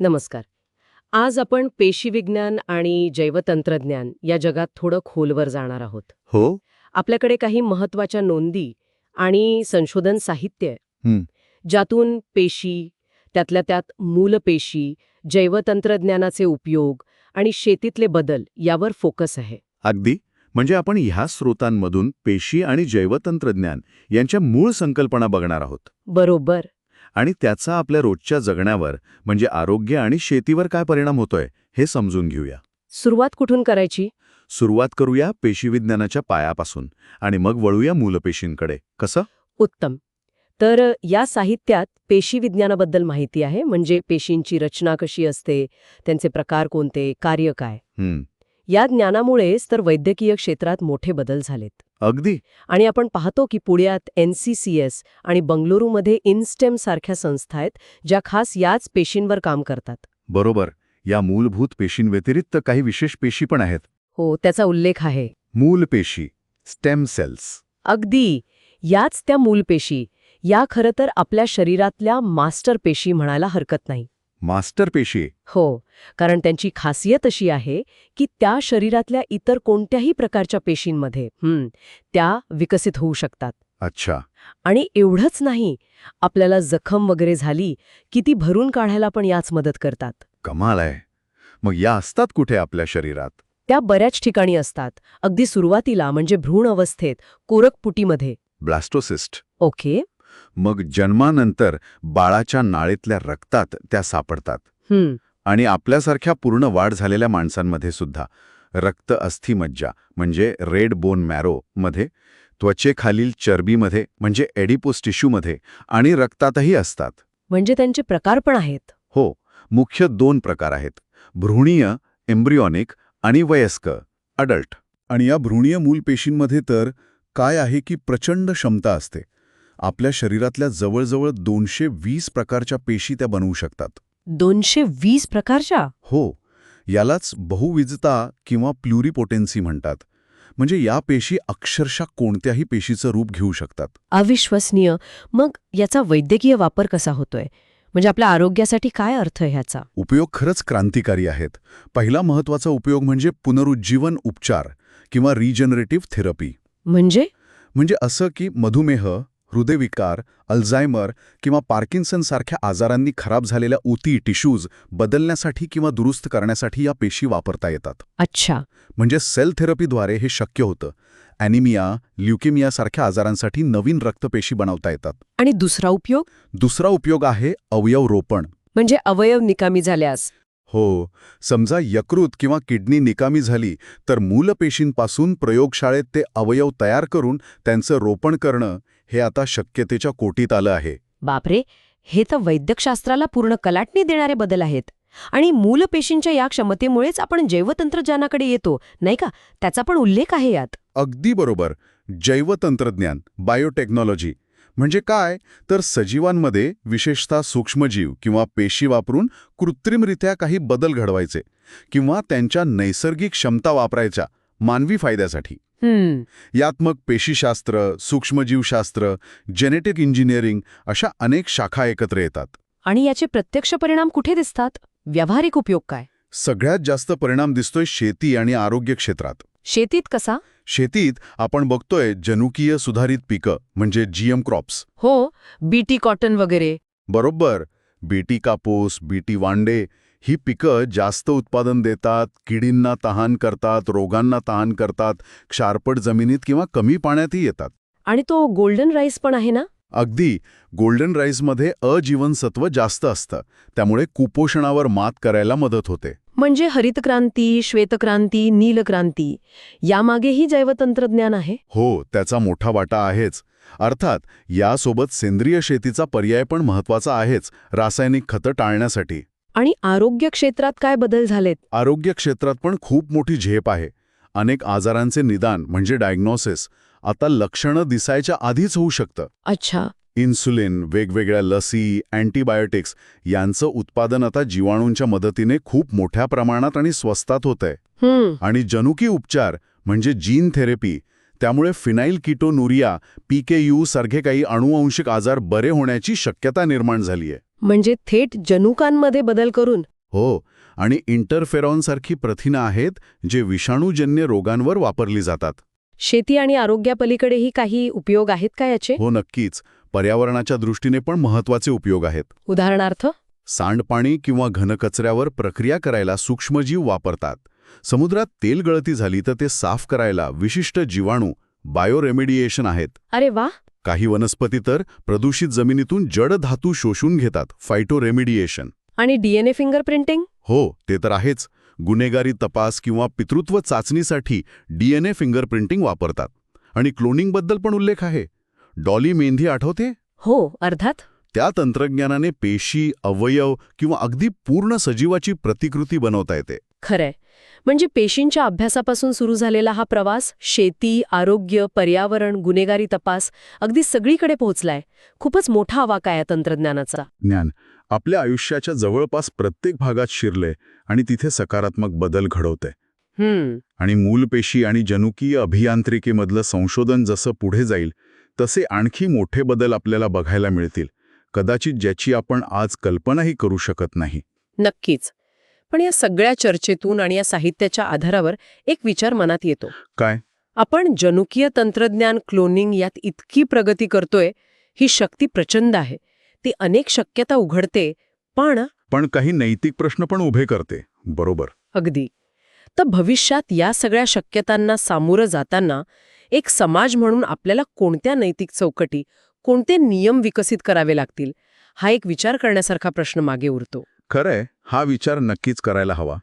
नमस्कार. आज आपण पेशीविज्ञान आणि जैवतंत्रज्ञान या जगात थोडं खोलवर जाणार आहोत. हो. आपल्याकडे काही महत्त्वाच्या नोंदी आणि संशोधन साहित्य आहे. ज्यातून पेशी त्यातल्या त्यात मूलपेशी जैवतंत्रज्ञानाचे उपयोग आणि शेतीतले बदल यावर फोकस आहे. अगदी. म्हणजे आपण ह्या स्रोतांमधून पेशी आणि जैवतंत्रज्ञान यांच्या मूळ संकल्पना बघणार आहोत. बरोबर. आणि त्याचा आपल्या रोजच्या जगण्यावर म्हणजे आरोग्य आणि शेतीवर काय परिणाम होतोय हे समजून घेऊया. सुरुवात कुठून करायची? सुरुवात करूया पेशीविज्ञानाच्या पायापासून आणि मग वळूया मूलपेशींकडे. कसं? उत्तम. तर या साहित्यात पेशीविज्ञानाबद्दल माहिती आहे म्हणजे पेशींची रचना कशी असते त्यांचे प्रकार कोणते कार्य काय? या ज्ञानामुळेच तर वैद्यकीय क्षेत्रात मोठे बदल झालेत. अगदी. आणि आपण पाहतो की पुण्यात एनसीसीएस आणि बंगळुरूमध्ये इनस्टेम सारख्या संस्था आहेत ज्या खास याच पेशींवर काम करतात. बरोबर. या मूलभूत पेशींव्यतिरिक्त काही विशेष पेशी पण आहेत. हो त्याचा उल्लेख आहे. मूल पेशी स्टेम सेल्स. अगदी. याच त्या मूलपेशी या खरं तर आपल्या शरीरातल्या मास्टर पेशी म्हणायला हरकत नाही. मास्टर पेशी. हो कारण त्यांची खासियत अशी आहे की त्या शरीरातल्या इतर कोणत्याही प्रकारच्या पेशींमध्ये त्या विकसित होऊ शकतात. अच्छा. आणि एवढंच नाही आपल्याला जखम वगैरे झाली की ती भरून काढायला पण याच मदत करतात. कमाल आहे. मग या असतात कुठे आपल्या शरीरात? त्या बऱ्याच ठिकाणी असतात. अगदी सुरुवातीला म्हणजे भ्रूण अवस्थेत कोरकपुटीमध्ये. ब्लास्टोसिस्ट. ओके. मग जन्मानंतर बाळाच्या नाळीतल्या रक्तात त्या सापडतात. आणि आपल्यासारख्या पूर्ण वाढ झालेल्या माणसांमध्ये सुद्धा रक्त अस्थिमज्जा म्हणजे रेड बोन मॅरो मध्ये त्वचेखालील चरबीमध्ये म्हणजे एडिपोस टिश्यूमध्ये आणि रक्तातही असतात. म्हणजे त्यांचे प्रकार पण आहेत. हो मुख्य दोन प्रकार आहेत. भ्रूणीय एम्ब्रियॉनिक आणि वयस्क अडल्ट. आणि या भ्रूणीय मूलपेशींमध्ये तर काय आहे की प्रचंड क्षमता असते. आपल्या शरीरातल्या जवळजवळ दोनशे वीस प्रकारच्या पेशी त्या बनवू शकतात. दोनशे वीस प्रकारच्या? हो. यालाच बहुविधता किंवा प्लुरिपोटेन्सी म्हणतात. म्हणजे या पेशी अक्षरशः कोणत्याही पेशीचं रूप घेऊ शकतात. अविश्वसनीय. मग याचा वैद्यकीय वापर कसा होतोय? म्हणजे आपल्या आरोग्यासाठी काय अर्थ आहे ह्याचा? उपयोग खरंच क्रांतिकारी आहेत. पहिला महत्त्वाचा उपयोग म्हणजे पुनरुज्जीवन उपचार किंवा रिजनरेटिव्ह थेरपी म्हणजे? म्हणजे असं की मधुमेह हृदयविकार अल्झायमर किंवा पार्किन्सन सारख्या आजारांनी खराब झालेल्या ऊती टिश्यूज बदलण्यासाठी किंवा दुरुस्त करण्यासाठी या पेशी वापरता येतात. अच्छा. म्हणजे सेल थेरपीद्वारे हे शक्य होतं. ॲनिमिया ल्युकेमिया सारख्या आजारांसाठी नवीन रक्तपेशी बनवता येतात. आणि दुसरा उपयोग? दुसरा उपयोग आहे अवयव रोपण. म्हणजे अवयव निकामी झाल्यास? हो. समजा यकृत किंवा किडनी निकामी झाली तर मूलपेशींपासून प्रयोगशाळेत ते अवयव तयार करून त्यांचं रोपण करणं हे आता शक्यतेच्या कोटीत आलं आहे. बापरे हे तर वैद्यकशास्त्राला पूर्ण कलाटणी देणारे बदल आहेत. आणि मूलपेशींच्या या क्षमतेमुळेच आपण जैवतंत्रज्ञानाकडे येतो नाही का? त्याचा पण उल्लेख आहे यात. अगदी बरोबर. जैवतंत्रज्ञान बायोटेक्नॉलॉजी म्हणजे काय? तर सजीवांमध्ये विशेषतः सूक्ष्मजीव किंवा पेशी वापरून कृत्रिमरित्या काही बदल घडवायचे किंवा त्यांच्या नैसर्गिक क्षमता वापरायच्या मानवी फायद्यासाठी. यात मग पेशीशास्त्र सूक्ष्मजीवशास्त्र जेनेटिक इंजिनिअरिंग अशा अनेक शाखा एकत्र येतात. आणि याचे प्रत्यक्ष परिणाम कुठे दिसतात? व्यावहारिक उपयोग काय? सगळ्यात जास्त परिणाम दिसतोय शेती आणि आरोग्य क्षेत्रात. शेतीत कसा? शेतीत आपण बघतोय जनुकीय सुधारित पिकं म्हणजे जीएम क्रॉप्स हो बीटी कॉटन वगैरे. बरोबर. बीटी कापूस बीटी वांडे ही पिकं जास्त उत्पादन देतात किडींना तहान करतात रोगांना तहान करतात क्षारपट जमिनीत किंवा कमी पाण्यातही येतात. आणि तो गोल्डन राईस पण आहे ना? अगदी. गोल्डन राईसमध्ये अजीवनसत्व जास्त असतं. त्यामुळे कुपोषणावर मात करायला मदत होते. म्हणजे हरितक्रांती श्वेतक्रांती नीलक्रांती यामागेही जैवतंत्रज्ञान आहे? हो त्याचा मोठा वाटा आहेच. अर्थात यासोबत सेंद्रिय शेतीचा पर्याय पण महत्त्वाचा आहेच रासायनिक खतं टाळण्यासाठी. आणि आरोग्य क्षेत्रात काय बदल झालेत? आरोग्य क्षेत्रात पण खूप मोठी झेप आहे. अनेक आजारांचे निदान म्हणजे डायग्नोसिस आता लक्षणं दिसायच्या आधीच होऊ शकतं. अच्छा. इन्सुलिन वेगवेगळ्या लसी अँटीबायोटिक्स यांचं उत्पादन आता जीवाणूंच्या मदतीने खूप मोठ्या प्रमाणात आणि स्वस्तात होतंय. हम्म. आणि जनुकी उपचार म्हणजे जीन थेरपी त्यामुळे फिनाईल किटोनुरिया पीकेयू सारखे काही अणुवंशिक आजार बरे होण्याची शक्यता निर्माण झालीय. म्हणजे थेट जनुकांमध्ये बदल करून. हो आणि इंटरफेरॉनसारखी प्रथिनं आहेत जे विषाणूजन्य रोगांवर वापरली जातात. शेती आणि आरोग्यापलीकडेही काही उपयोग आहेत का याचे? हो नक्कीच. पर्यावरणाच्या दृष्टीने पण महत्त्वाचे उपयोग आहेत. उदाहरणार्थ? सांडपाणी किंवा घनकचऱ्यावर प्रक्रिया करायला सूक्ष्मजीव वापरतात. समुद्रात तेल गळती झाली तर ते साफ करायला विशिष्ट जीवाणू बायोरेमेडिएशन आहेत. अरे वा! काही वनस्पती तर प्रदूषित जमिनीतून जड धातू शोषून घेतात. फायटोरेमिडिएशन आणि डीएनए फिंगरप्रिंटिंग हो ते तर आहेच. गुन्हेगारी तपास किंवा पितृत्व चाचणीसाठी डीएनए फिंगरप्रिंटिंग वापरतात. आणि क्लोनिंगबद्दल पण उल्लेख आहे. डॉली मेंधी आठवते? हो अर्थात? त्या तंत्रज्ञानाने पेशी अवयव किंवा अगदी पूर्ण सजीवाची प्रतिकृती बनवता येते. खरंय. म्हणजे पेशींच्या अभ्यासापासून सुरू झालेला हा प्रवास शेती आरोग्य पर्यावरण गुन्हेगारी तपास अगदी सगळीकडे पोहोचलाय. खूपच मोठा आवाका आहे तंत्रज्ञानाचा. ज्ञान. आपल्या आयुष्याच्या जवळपास प्रत्येक भागात शिरले आणि तिथे सकारात्मक बदल घडवते हम्म. आणि मूलपेशी आणि जनुकीय अभियांत्रिकेमधलं संशोधन जसं पुढे जाईल तसे आणखी मोठे बदल आपल्याला बघायला मिळतील. कदाचित ज्याची आपण आज कल्पनाही करू शकत नाही. नक्कीच. पण या सगळ्या चर्चेतून आणि या साहित्याच्या आधारावर एक विचार मनात येतो. काय? आपण जनुकीय तंत्रज्ञान क्लोनिंग यात इतकी प्रगती करतोय ही शक्ती प्रचंड आहे. ती अनेक शक्यता उघडते पण पण काही नैतिक प्रश्न पण उभे करते. बरोबर. अगदी. तर भविष्यात या सगळ्या शक्यतांना सामोरं जाताना एक समाज म्हणून आपल्याला कोणत्या नैतिक चौकटी कोणते नियम विकसित करावे लागतील हा एक विचार करण्यासारखा प्रश्न मागे उरतो. खरंय. हा विचार नक्कीच करायला हवा.